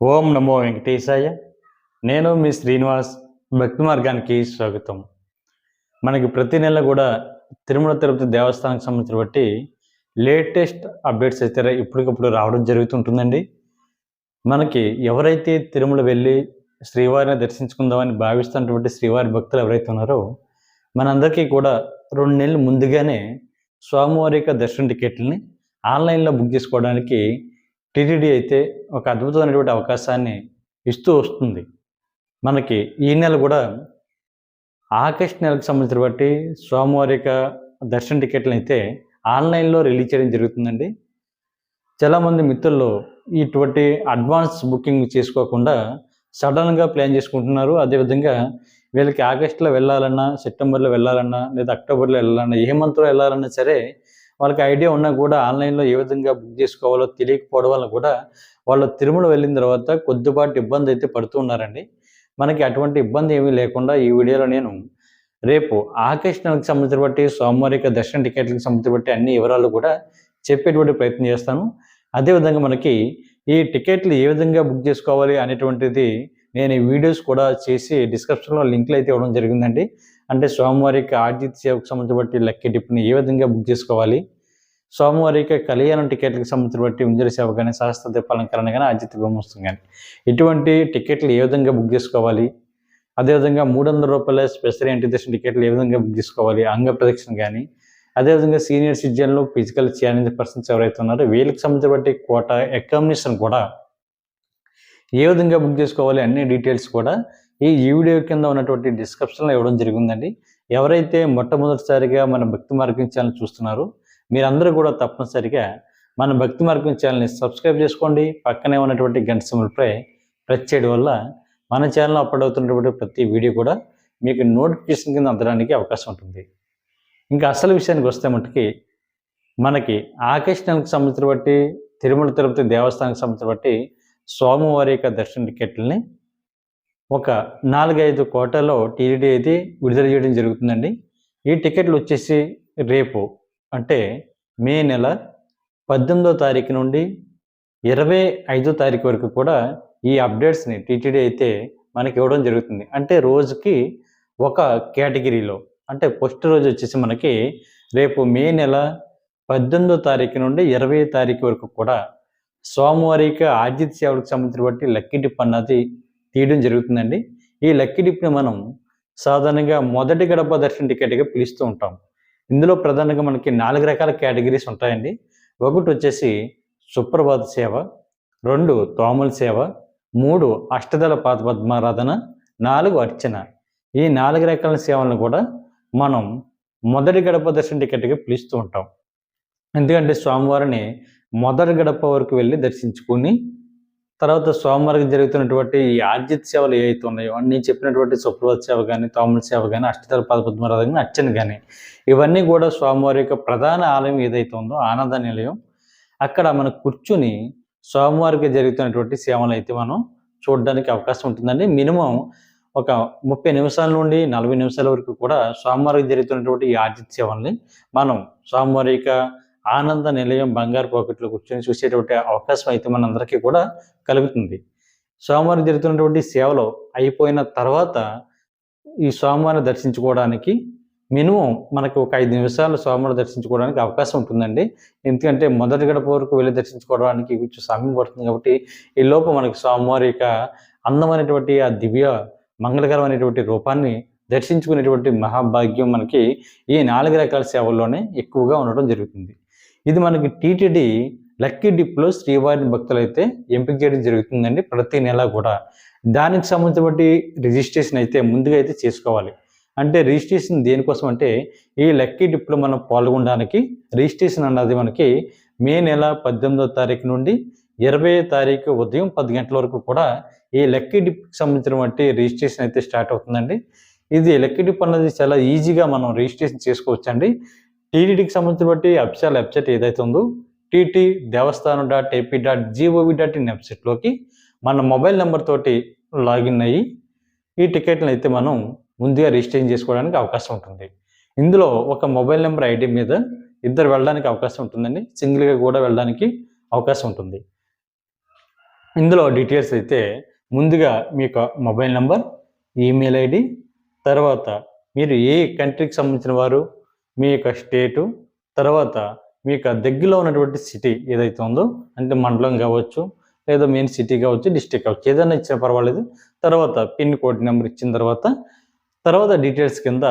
ఓం నమో వెంకటేశాయ. నేను మీ శ్రీనివాస్ భక్తి మార్గానికి స్వాగతం. మనకి ప్రతి నెల కూడా తిరుమల తిరుపతి దేవస్థానానికి సంబంధించిన బట్టి లేటెస్ట్ అప్డేట్స్ అయితే ఇప్పటికప్పుడు రావడం జరుగుతుంటుందండి. మనకి ఎవరైతే తిరుమల వెళ్ళి శ్రీవారిని దర్శించుకుందామని భావిస్తున్నటువంటి శ్రీవారి భక్తులు ఎవరైతే ఉన్నారో మనందరికీ కూడా రెండు నెలలు ముందుగానే స్వామివారి యొక్క దర్శన టికెట్లని ఆన్లైన్లో బుక్ చేసుకోవడానికి టీటీడీ అయితే ఒక అద్భుతమైనటువంటి అవకాశాన్ని ఇస్తూ వస్తుంది. మనకి ఈ నెల కూడా ఆగస్ట్ నెలకు సంబంధించిన బట్టి సోమవారిక దర్శన టికెట్లు అయితే ఆన్లైన్లో రిలీజ్ చేయడం జరుగుతుందండి. చాలామంది మిత్రులు ఇటువంటి అడ్వాన్స్ బుకింగ్ చేసుకోకుండా సడన్గా ప్లాన్ చేసుకుంటున్నారు. అదేవిధంగా వీళ్ళకి ఆగస్టులో వెళ్ళాలన్నా సెప్టెంబర్లో వెళ్ళాలన్నా లేదా అక్టోబర్లో వెళ్ళాలన్నా ఏ మంత్లో వెళ్ళాలన్నా సరే వాళ్ళకి ఐడియా ఉన్నా కూడా ఆన్లైన్లో ఏ విధంగా బుక్ చేసుకోవాలో తెలియకపోవడం వల్ల కూడా వాళ్ళు తిరుమల వెళ్ళిన తర్వాత కొద్దిపాటి ఇబ్బంది అయితే పడుతూ ఉన్నారండి. మనకి అటువంటి ఇబ్బంది ఏమీ లేకుండా ఈ వీడియోలో నేను రేపు ఆకర్షణకు సంబంధించిన బట్టి సోమవారిక యొక్క దర్శన టికెట్లకు సంబంధించిన బట్టి అన్ని వివరాలు కూడా చెప్పేటువంటి ప్రయత్నం చేస్తాను. అదేవిధంగా మనకి ఈ టికెట్లు ఏ విధంగా బుక్ చేసుకోవాలి అనేటువంటిది నేను ఈ వీడియోస్ కూడా చేసి డిస్క్రిప్షన్లో లింక్లు అయితే ఇవ్వడం జరిగిందండి. అంటే సోమవారికి ఆర్జిత్ సేవకు సంబంధించి బట్టి లక్కీ టిప్ని ఏ విధంగా బుక్ చేసుకోవాలి? సోమవారికి కళ్యాణం టికెట్లకు సంబంధించి బట్టి ఉంజల సేవ కానీ శాస్త్ర దీపాలంకరణ కానీ ఆర్జిత బ్రహ్మోత్సవం కానీ ఇటువంటి టికెట్లు ఏ విధంగా బుక్ చేసుకోవాలి? అదేవిధంగా మూడు వందల రూపాయల స్పెషల్ ఎంట్రీ టికెట్లు ఏ విధంగా బుక్ చేసుకోవాలి? అంగ ప్రదక్షిణ కానీ అదేవిధంగా సీనియర్ సిటిజన్లు ఫిజికల్ ఛాలెంజ్ పర్సన్స్ ఎవరైతే ఉన్నారో వీళ్ళకి సంబంధించి బట్టి కోట అకామిడేషన్ కూడా ఏ విధంగా బుక్ చేసుకోవాలి అన్ని డీటెయిల్స్ కూడా ఈ వీడియో కింద ఉన్నటువంటి డిస్క్రిప్షన్లో ఇవ్వడం జరిగిందండి. ఎవరైతే మొట్టమొదటిసారిగా మన భక్తి మార్గం ఛానల్ చూస్తున్నారో మీరందరూ కూడా తప్పనిసరిగా మన భక్తి మార్గం ఛానల్ని సబ్స్క్రైబ్ చేసుకోండి. పక్కనే ఉన్నటువంటి గంట సింబల్పై ప్రెస్ చేయడం వల్ల మన ఛానల్లో అప్లోడ్ అవుతున్నటువంటి ప్రతి వీడియో కూడా మీకు నోటిఫికేషన్ కింద అందడానికి అవకాశం ఉంటుంది. ఇంకా అసలు విషయానికి వస్తే మట్టుకి మనకి ఆకర్షణకు సంబంధించిన బట్టి తిరుమల తిరుపతి దేవస్థానానికి సంబంధించిన బట్టి స్వామివారి యొక్క దర్శన టికెట్లని ఒక నాలుగైదు కోటలో టీడీడీ అయితే విడుదల చేయడం జరుగుతుందండి. ఈ టికెట్లు వచ్చేసి రేపు అంటే మే నెల పద్దెనిమిదో తారీఖు నుండి ఇరవై ఐదో తారీఖు వరకు కూడా ఈ అప్డేట్స్ని టీటీడీ అయితే మనకి ఇవ్వడం జరుగుతుంది. అంటే రోజుకి ఒక కేటగిరీలో అంటే ఫస్ట్ రోజు వచ్చేసి మనకి రేపు మే నెల పద్దెనిమిదో తారీఖు నుండి ఇరవై తారీఖు వరకు కూడా సోమవారికి ఆర్జిత సేవలకు సంబంధించిన బట్టి లక్కీ పన్నది అన్నది తీయడం జరుగుతుందండి. ఈ లక్కీ డిప్ని మనం సాధారణంగా మొదటి గడప దర్శన టికెట్గా పిలుస్తూ ఉంటాం. ఇందులో ప్రధానంగా మనకి నాలుగు రకాల కేటగిరీస్ ఉంటాయండి. ఒకటి వచ్చేసి సుప్రభాత సేవ రెండు తోమల సేవ మూడు అష్టదళ పాత పద్మారాధన నాలుగు అర్చన. ఈ నాలుగు రకాల సేవలను కూడా మనం మొదటి గడప దర్శన టికెట్గా పిలుస్తూ ఉంటాం. ఎందుకంటే స్వామివారిని మొదటి గడప వరకు వెళ్ళి దర్శించుకుని తర్వాత సోమవారికి జరుగుతున్నటువంటి ఈ ఆర్జిత్ సేవలు ఏవైతే ఉన్నాయో నేను చెప్పినటువంటి సుప్రభాత సేవ కానీ తోమల సేవ కానీ అష్టదళ పదపద్మరాధ కానీ అర్చన కానీ ఇవన్నీ కూడా స్వామివారి యొక్క ప్రధాన ఆలయం ఏదైతే ఉందో ఆనంద నిలయం అక్కడ మనం కూర్చుని స్వామివారికి జరుగుతున్నటువంటి సేవలు అయితే మనం చూడడానికి అవకాశం ఉంటుందండి. మినిమం ఒక ముప్పై నిమిషాల నుండి నలభై నిమిషాల వరకు కూడా స్వామివారికి జరుగుతున్నటువంటి ఈ ఆర్జిత సేవల్ని మనం స్వామివారి యొక్క ఆనంద నిలయం బంగారు పాకెట్లో కూర్చొని చూసేటువంటి అవకాశం అయితే మనందరికీ కూడా కలుగుతుంది. స్వామివారి జరుగుతున్నటువంటి సేవలు అయిపోయిన తర్వాత ఈ స్వామివారిని దర్శించుకోవడానికి మినిమం మనకు ఒక ఐదు నిమిషాలు స్వామివారిని దర్శించుకోవడానికి అవకాశం ఉంటుందండి. ఎందుకంటే మొదటి గడప వరకు వెళ్ళి దర్శించుకోవడానికి కొంచెం సమయం పడుతుంది కాబట్టి ఈ లోపు మనకి స్వామివారి యొక్క అందమైనటువంటి ఆ దివ్య మంగళకరమైనటువంటి రూపాన్ని దర్శించుకునేటువంటి మహాభాగ్యం మనకి ఈ నాలుగు రకాల సేవల్లోనే ఎక్కువగా ఉండడం జరుగుతుంది. ఇది మనకి టీటీడీ లక్కీ డిప్లో శ్రీవారిని భక్తులు అయితే ఎంపిక చేయడం జరుగుతుందండి ప్రతి నెల కూడా. దానికి సంబంధించి రిజిస్ట్రేషన్ అయితే ముందుగా అయితే చేసుకోవాలి. అంటే రిజిస్ట్రేషన్ దేనికోసం అంటే ఈ లక్కీ డిప్లో మనం పాల్గొనడానికి రిజిస్ట్రేషన్ అన్నది మనకి మే నెల పద్దెనిమిదో తారీఖు నుండి ఇరవై తారీఖు ఉదయం పది గంటల వరకు కూడా ఈ లక్కీ డిప్కి సంబంధించినటువంటి రిజిస్ట్రేషన్ అయితే స్టార్ట్ అవుతుందండి. ఇది లక్కీ డిప్ అన్నది చాలా ఈజీగా మనం రిజిస్ట్రేషన్ చేసుకోవచ్చండి. టీటీడీకి సంబంధించిన బట్టి అఫిషియల్ వెబ్సైట్ ఏదైతే ఉందో TT Devasthanam dot AP dot G O V dot in వెబ్సైట్లోకి మన మొబైల్ నెంబర్ తోటి లాగిన్ అయ్యి ఈ టికెట్లను అయితే మనం ముందుగా రిజిస్ట్రేషన్ చేసుకోవడానికి అవకాశం ఉంటుంది. ఇందులో ఒక మొబైల్ నెంబర్ ఐడి మీద ఇద్దరు వెళ్ళడానికి అవకాశం ఉంటుందండి. సింగిల్గా కూడా వెళ్ళడానికి అవకాశం ఉంటుంది. ఇందులో డీటెయిల్స్ అయితే ముందుగా మీ యొక్క మొబైల్ నెంబర్ ఈమెయిల్ ఐడి తర్వాత మీరు ఏ కంట్రీకి సంబంధించిన వారు మీ యొక్క స్టేటు తర్వాత మీ యొక్క దగ్గరలో ఉన్నటువంటి సిటీ ఏదైతే ఉందో అంటే మండలం కావచ్చు లేదా మెయిన్ సిటీ కావచ్చు డిస్టిక్ కావచ్చు ఏదైనా ఇచ్చినా పర్వాలేదు. తర్వాత పిన్ కోడ్ నెంబర్ ఇచ్చిన తర్వాత తర్వాత డీటెయిల్స్ కింద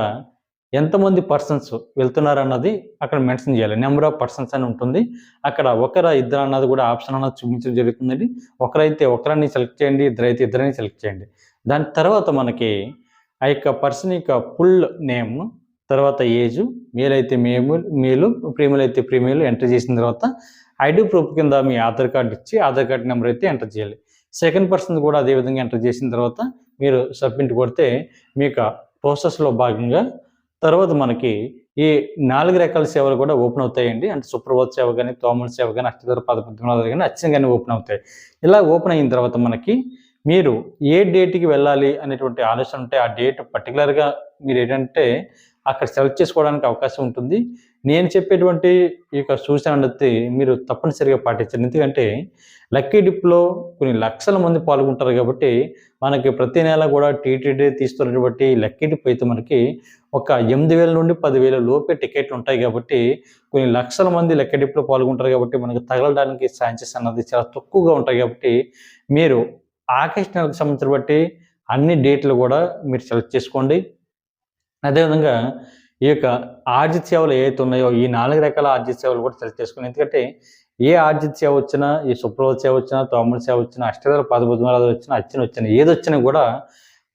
ఎంతమంది పర్సన్స్ వెళ్తున్నారు అన్నది అక్కడ మెన్షన్ చేయాలి. నెంబర్ ఆఫ్ పర్సన్స్ అని ఉంటుంది. అక్కడ ఒకరా ఇద్దరు అన్నది కూడా ఆప్షన్ అన్నది చూపించడం జరుగుతుందండి. ఒకరైతే ఒకరిని సెలెక్ట్ చేయండి ఇద్దరైతే ఇద్దరిని సెలెక్ట్ చేయండి. దాని తర్వాత మనకి ఆ యొక్క పర్సన్ యొక్క ఫుల్ నేమ్ తర్వాత ఏజ్ మేలైతే అయితే మేము మేలు ప్రీమియల్ అయితే ఎంటర్ చేసిన తర్వాత ఐడి ప్రూఫ్ కింద మీ ఆధార్ కార్డు ఇచ్చి ఆధార్ కార్డు నెంబర్ అయితే ఎంటర్ చేయాలి. సెకండ్ పర్సన్ కూడా అదే విధంగా ఎంటర్ చేసిన తర్వాత మీరు సబ్మిట్ కొడితే మీకు ప్రాసెస్లో భాగంగా తర్వాత మనకి ఈ నాలుగు రకాల సేవలు కూడా ఓపెన్ అవుతాయండి. అంటే సుప్రభాత్ సేవ కానీ తోమల సేవ కానీ అష్టధర పదపద్మనాథ కానీ అచ్చంగానే ఓపెన్ అవుతాయి. ఇలా ఓపెన్ అయిన తర్వాత మనకి మీరు ఏ డేట్కి వెళ్ళాలి అనేటువంటి ఆలోచన ఉంటే ఆ డేట్ పర్టికులర్గా మీరు ఏంటంటే అక్కడ సెలెక్ట్ చేసుకోవడానికి అవకాశం ఉంటుంది. నేను చెప్పేటువంటి ఈ యొక్క సూచన అనేది మీరు తప్పనిసరిగా పాటించండి. ఎందుకంటే లక్కీ డిప్లో కొన్ని లక్షల మంది పాల్గొంటారు కాబట్టి మనకి ప్రతి నెల కూడా టీటీడీ తీస్తున్నటువంటి లక్కీ డిప్ అయితే మనకి ఒక ఎనిమిది వేల నుండి పదివేల లోపే టికెట్లు ఉంటాయి కాబట్టి కొన్ని లక్షల మంది లక్కీ డిప్లో పాల్గొంటారు కాబట్టి మనకు తగలడానికి ఛాన్సెస్ అన్నది చాలా తక్కువగా ఉంటాయి కాబట్టి మీరు ఆగస్ట్ నెలకు సంబంధించిన బట్టి అన్ని డేట్లు కూడా మీరు సెలెక్ట్ చేసుకోండి. అదేవిధంగా ఈ యొక్క ఆర్జిత సేవలు ఏవైతే ఉన్నాయో ఈ నాలుగు రకాల ఆర్జిత సేవలు కూడా సెలెక్ట్ చేసుకుని ఎందుకంటే ఏ ఆర్జిత సేవ వచ్చినా ఈ సుప్రభాత సేవ వచ్చినా తోమల సేవ వచ్చినా అష్టదల పదబుద్ధమాలు వచ్చినా అచ్చిన వచ్చినా ఏది వచ్చినా కూడా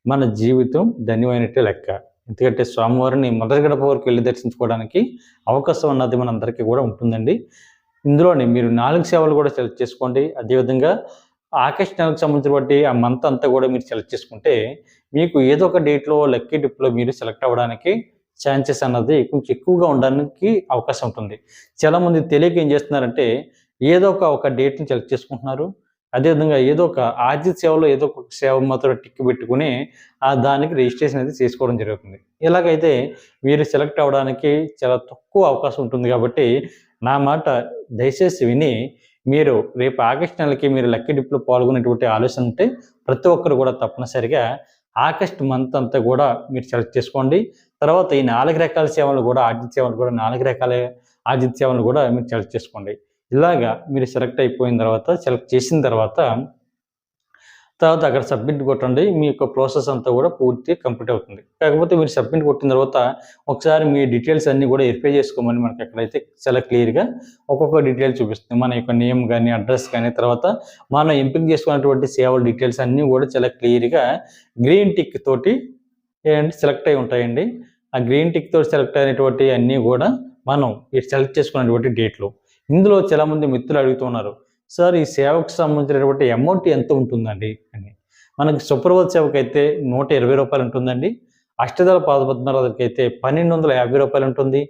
మన జీవితం ధన్యమైనట్టే లెక్క. ఎందుకంటే స్వామివారిని మొదటి గడప వరకు వెళ్ళి దర్శించుకోవడానికి అవకాశం అన్నది మనందరికీ కూడా ఉంటుందండి. ఇందులోనే మీరు నాలుగు సేవలు కూడా సెలెక్ట్ చేసుకోండి. అదేవిధంగా ఆకాశ నెలకు సంబంధించిన బట్టి ఆ మంత్ అంతా కూడా మీరు సెలెక్ట్ చేసుకుంటే మీకు ఏదో ఒక డేట్లో లక్కీ డిప్లో మీరు సెలెక్ట్ అవ్వడానికి ఛాన్సెస్ అన్నది కొంచెం ఎక్కువగా ఉండడానికి అవకాశం ఉంటుంది. చాలామంది తెలియక ఏం చేస్తున్నారంటే ఏదో ఒక ఒక డేట్ని సెలెక్ట్ చేసుకుంటున్నారు. అదేవిధంగా ఏదో ఒక ఆర్థిక సేవలో ఏదో ఒక సేవ మాత్రం టిక్ పెట్టుకుని ఆ దానికి రిజిస్ట్రేషన్ అయితే చేసుకోవడం జరుగుతుంది. ఇలాగైతే మీరు సెలెక్ట్ అవ్వడానికి చాలా తక్కువ అవకాశం ఉంటుంది కాబట్టి నా మాట దయచేసి విని మీరు రేపు ఆగస్ట్ నెలకి మీరు లక్కీ డిప్లో పాల్గొనేటువంటి ఆలోచన ఉంటే ప్రతి ఒక్కరు కూడా తప్పనిసరిగా ఆగస్ట్ మంత్ అంతా కూడా మీరు సెలెక్ట్ చేసుకోండి. తర్వాత ఈ నాలుగు రకాల సేవలు కూడా ఆదిత్య సేవలు కూడా నాలుగు రకాల ఆదిత్య సేవలు కూడా మీరు సెలెక్ట్ చేసుకోండి. ఇలాగా మీరు సెలెక్ట్ అయిపోయిన తర్వాత సెలెక్ట్ చేసిన తర్వాత తర్వాత అక్కడ సబ్మిట్ కొట్టండి. మీ యొక్క ప్రాసెస్ అంతా కూడా పూర్తి కంప్లీట్ అవుతుంది. కాకపోతే మీరు సబ్మిట్ కొట్టిన తర్వాత ఒకసారి మీ డీటెయిల్స్ అన్నీ కూడా వెరిఫై చేసుకోమని మనకి ఎక్కడైతే చాలా క్లియర్గా ఒక్కొక్క డీటెయిల్ చూపిస్తుంది. మన యొక్క నేమ్ కానీ అడ్రస్ కానీ తర్వాత మనం ఎంపిక చేసుకున్నటువంటి సేవల డీటెయిల్స్ అన్నీ కూడా చాలా క్లియర్గా గ్రీన్ టిక్ తోటి సెలెక్ట్ అయి ఉంటాయండి. ఆ గ్రీన్ టిక్ తోటి సెలెక్ట్ అయినటువంటి అన్నీ కూడా మనం సెలెక్ట్ చేసుకున్నటువంటి డేట్లు ఇందులో చాలామంది మిత్రులు అడుగుతున్నారు. సార్ ఈ సేవకు సంబంధించినటువంటి అమౌంట్ ఎంత ఉంటుందండి అని. మనకి సుప్రభాత సేవకు అయితే నూట ఇరవై రూపాయలు ఉంటుందండి. అష్టదళ పాదపద్మరాజుకి అయితే పన్నెండు వందల యాభై రూపాయలు ఉంటుంది.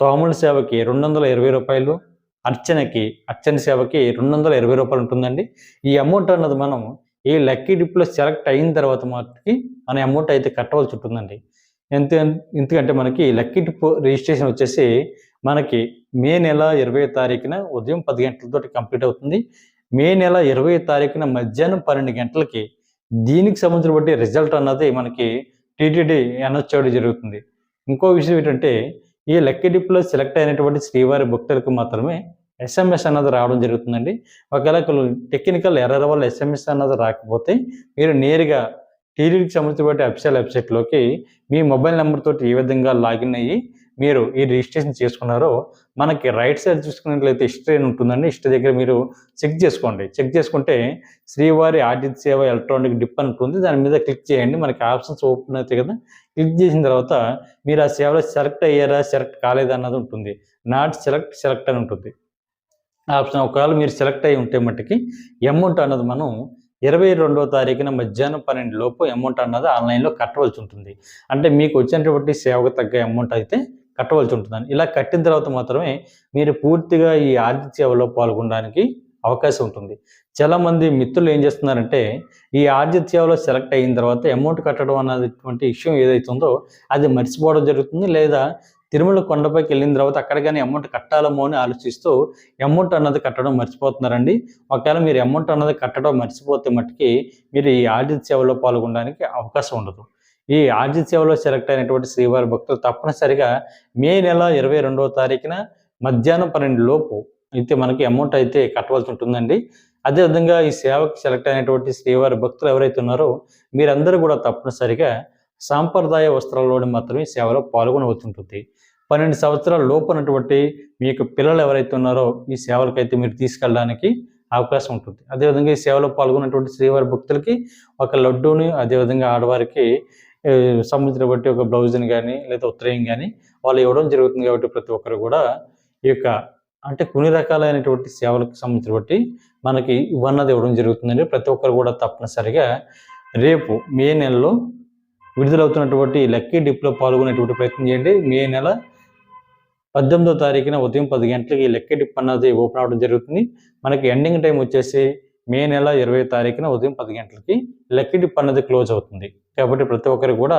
తోముల సేవకి రెండు వందల ఇరవై రూపాయలు. అర్చనకి అర్చన సేవకి రెండు వందల ఇరవై రూపాయలు ఉంటుందండి. ఈ అమౌంట్ అన్నది మనం ఈ లక్కీ డిప్లో సెలెక్ట్ అయిన తర్వాత మాత్రకి మన అమౌంట్ అయితే కట్టవలసి ఉంటుందండి. ఎంత ఎందుకంటే మనకి లక్కీ డిప్ రిజిస్ట్రేషన్ వచ్చేసి మనకి మే నెల ఇరవై తారీఖున ఉదయం పది గంటలతోటి కంప్లీట్ అవుతుంది. మే నెల ఇరవై తారీఖున మధ్యాహ్నం పన్నెండు గంటలకి దీనికి సంబంధించిన బట్టి రిజల్ట్ అన్నది మనకి టీటీడీ అనౌన్స్ చేయడం జరుగుతుంది. ఇంకో విషయం ఏంటంటే ఈ లక్కీ డిప్లో సెలెక్ట్ అయినటువంటి శ్రీవారి భక్తులకు మాత్రమే ఎస్ఎంఎస్ అన్నది రావడం జరుగుతుందండి. ఒకవేళ టెక్నికల్ ఎర్రర్ వల్ల ఎస్ఎంఎస్ అన్నది రాకపోతే మీరు నేరుగా టీడీకి సంబంధించిన అఫీషియల్ వెబ్సైట్లోకి మీ మొబైల్ నెంబర్ తోటి ఏ విధంగా లాగిన్ అయ్యి మీరు ఈ రిజిస్ట్రేషన్ చేసుకున్నారో మనకి రైట్ సైడ్ చూసుకున్నట్లయితే హిస్టరీ అని ఉంటుందండి. హిస్టరీ దగ్గర మీరు చెక్ చేసుకోండి. చెక్ చేసుకుంటే శ్రీవారి ఆర్థిక సేవ ఎలక్ట్రానిక్ డిప్ అని ఉంటుంది. దాని మీద క్లిక్ చేయండి. మనకి ఆప్షన్స్ ఓపెన్ అవుతాయి కదా. క్లిక్ చేసిన తర్వాత మీరు ఆ సేవలో సెలెక్ట్ అయ్యారా సెలెక్ట్ కాలేదా అన్నది ఉంటుంది. నాట్ సెలెక్ట్ సెలెక్ట్ అని ఉంటుంది. ఆప్షన్ ఒకవేళ మీరు సెలెక్ట్ అయి ఉంటే మట్టుకి అమౌంట్ అన్నది మనం ఇరవై రెండవ తారీఖున మధ్యాహ్నం పన్నెండు లోపు అమౌంట్ అన్నది ఆన్లైన్లో కట్టవలసి ఉంటుంది. అంటే మీకు వచ్చినటువంటి సేవకు తగ్గ అమౌంట్ అయితే కట్టవలసి ఉంటుందని. ఇలా కట్టిన తర్వాత మాత్రమే మీరు పూర్తిగా ఈ ఆర్థిక సేవలో పాల్గొనడానికి అవకాశం ఉంటుంది. చాలామంది మిత్రులు ఏం చేస్తున్నారంటే ఈ ఆర్జిత సేవలో సెలెక్ట్ అయిన తర్వాత అమౌంట్ కట్టడం అన్నటువంటి విషయం ఏదైతుందో అది మర్చిపోవడం జరుగుతుంది. లేదా తిరుమల కొండపైకి వెళ్ళిన తర్వాత అక్కడ కానీ అమౌంట్ కట్టాలమో అని ఆలోచిస్తూ అమౌంట్ అన్నది కట్టడం మర్చిపోతున్నారండి. ఒకవేళ మీరు అమౌంట్ అన్నది కట్టడం మర్చిపోతే మట్టుకి మీరు ఈ ఆర్జిత సేవలో పాల్గొనడానికి అవకాశం ఉండదు. ఈ ఆర్జిత్ సేవలో సెలెక్ట్ అయినటువంటి శ్రీవారి భక్తులు తప్పనిసరిగా మే నెల ఇరవై రెండవ తారీఖున మధ్యాహ్నం పన్నెండు లోపు అయితే మనకి అమౌంట్ అయితే కట్టవలసి ఉంటుందండి. అదేవిధంగా ఈ సేవకి సెలెక్ట్ అయినటువంటి శ్రీవారి భక్తులు ఎవరైతే ఉన్నారో మీరందరూ కూడా తప్పనిసరిగా సాంప్రదాయ వస్త్రాల్లోని మాత్రమే సేవలో పాల్గొనవలసి ఉంటుంది. పన్నెండు సంవత్సరాల లోపునటువంటి మీ యొక్క పిల్లలు ఎవరైతే ఉన్నారో ఈ సేవలకైతే మీరు తీసుకెళ్ళడానికి అవకాశం ఉంటుంది. అదేవిధంగా ఈ సేవలో పాల్గొన్నటువంటి శ్రీవారి భక్తులకి ఒక లడ్డూని అదేవిధంగా ఆడవారికి సంబంధించిన బట్టి ఒక బ్లౌజ్ని కానీ లేదా ఉత్తరయం కానీ వాళ్ళు ఇవ్వడం జరుగుతుంది కాబట్టి ప్రతి ఒక్కరు కూడా ఈ యొక్క అంటే కొన్ని రకాలైనటువంటి సేవలకు సంబంధించిన బట్టి మనకి ఇవన్నది ఇవ్వడం జరుగుతుందండి. ప్రతి ఒక్కరు కూడా తప్పనిసరిగా రేపు మే నెలలో విడుదలవుతున్నటువంటి లక్కీ డిప్లో పాల్గొనేటువంటి ప్రయత్నం చేయండి. మే నెల పద్దెనిమిదో తారీఖున ఉదయం పది గంటలకి లెక్కీ డిప్ అన్నది ఓపెన్ అవ్వడం జరుగుతుంది. మనకి ఎండింగ్ టైం వచ్చేసి మే నెల ఇరవై తారీఖున ఉదయం పది గంటలకి లక్కీ పన్నది క్లోజ్ అవుతుంది. కాబట్టి ప్రతి ఒక్కరు కూడా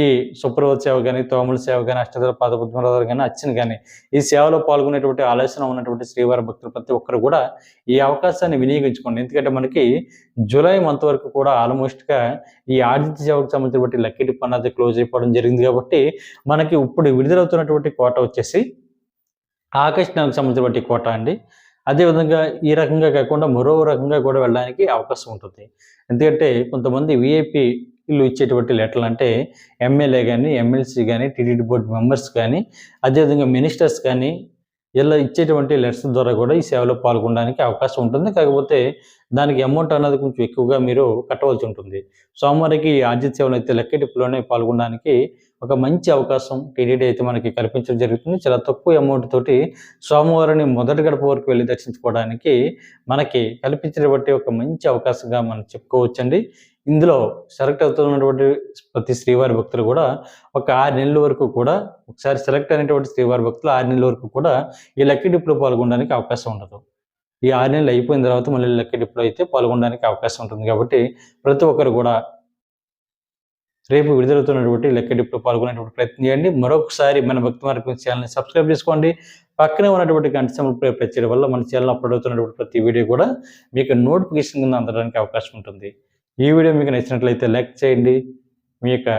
ఈ సుప్రభత సేవ కానీ తోముల సేవ కానీ అష్టదల పాదపద్మరాధారు కానీ అచ్చిన కానీ ఈ సేవలో పాల్గొనేటువంటి ఆలోచన ఉన్నటువంటి శ్రీవారి భక్తులు ప్రతి ఒక్కరు కూడా ఈ అవకాశాన్ని వినియోగించుకోండి. ఎందుకంటే మనకి జూలై మంత్ వరకు కూడా ఆల్మోస్ట్గా ఈ ఆదిత్య సేవకు సంబంధించినటువంటి లక్కిడి పన్నది క్లోజ్ అయిపోవడం జరిగింది కాబట్టి మనకి ఇప్పుడు విడుదలవుతున్నటువంటి కోట వచ్చేసి ఆగస్ట్ నెలకు సంబంధించినటువంటి కోట అండి. అదేవిధంగా ఈ రకంగా కాకుండా మరో రకంగా కూడా వెళ్ళడానికి అవకాశం ఉంటుంది. ఎందుకంటే కొంతమంది విఐపి ఇల్లు ఇచ్చేటువంటి లెటర్లు అంటే ఎమ్మెల్యే కానీ ఎమ్మెల్సీ కానీ టీడీడీ బోర్డు మెంబర్స్ కానీ అదేవిధంగా మినిస్టర్స్ కానీ ఇలా ఇచ్చేటువంటి లెటర్స్ ద్వారా కూడా ఈ సేవలో పాల్గొనడానికి అవకాశం ఉంటుంది. కాకపోతే దానికి అమౌంట్ అనేది కొంచెం ఎక్కువగా మీరు కట్టవలసి ఉంటుంది. సోమవారికి ఆర్జిత సేవలు అయితే లెక్కటిప్పులోనే పాల్గొనడానికి ఒక మంచి అవకాశం టీడీడీ అయితే మనకి కల్పించడం జరుగుతుంది. చాలా తక్కువ అమౌంట్ తోటి సోమవారం మొదటి గడప వరకు వెళ్ళి దర్శించుకోవడానికి మనకి కల్పించినటువంటి ఒక మంచి అవకాశంగా మనం చెప్పుకోవచ్చండి. ఇందులో సెలెక్ట్ అవుతున్నటువంటి ప్రతి శ్రీవారి భక్తులు కూడా ఒక ఆరు నెలల వరకు కూడా ఒకసారి సెలెక్ట్ అయినటువంటి శ్రీవారి భక్తులు ఆరు నెలల వరకు కూడా ఈ లక్కీ డిప్లో పాల్గొనడానికి అవకాశం ఉండదు. ఈ ఆరు నెలలు అయిపోయిన తర్వాత మళ్ళీ లక్కీ డిప్లో అయితే పాల్గొనడానికి అవకాశం ఉంటుంది కాబట్టి ప్రతి ఒక్కరు కూడా రేపు విడుదలవుతున్నటువంటి లెక్క డిప్లో పాల్గొనేటువంటి ప్రయత్నం చేయండి. మరొకసారి మన భక్తి మార్గం ఛానల్ని సబ్స్క్రైబ్ చేసుకోండి. పక్కనే ఉన్నటువంటి గంట సమయంలో ప్రెస్ చేయడం వల్ల మన ఛానల్ అప్లోడ్ అవుతున్నటువంటి ప్రతి వీడియో కూడా మీకు నోటిఫికేషన్ కింద అందడానికి అవకాశం ఉంటుంది. ఈ వీడియో మీకు నచ్చినట్లయితే లైక్ చేయండి. మీ యొక్క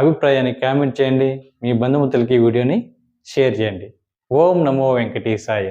అభిప్రాయాన్ని కామెంట్ చేయండి. మీ బంధుమిత్రులకి ఈ వీడియోని షేర్ చేయండి. ఓం నమో వెంకటేశాయ.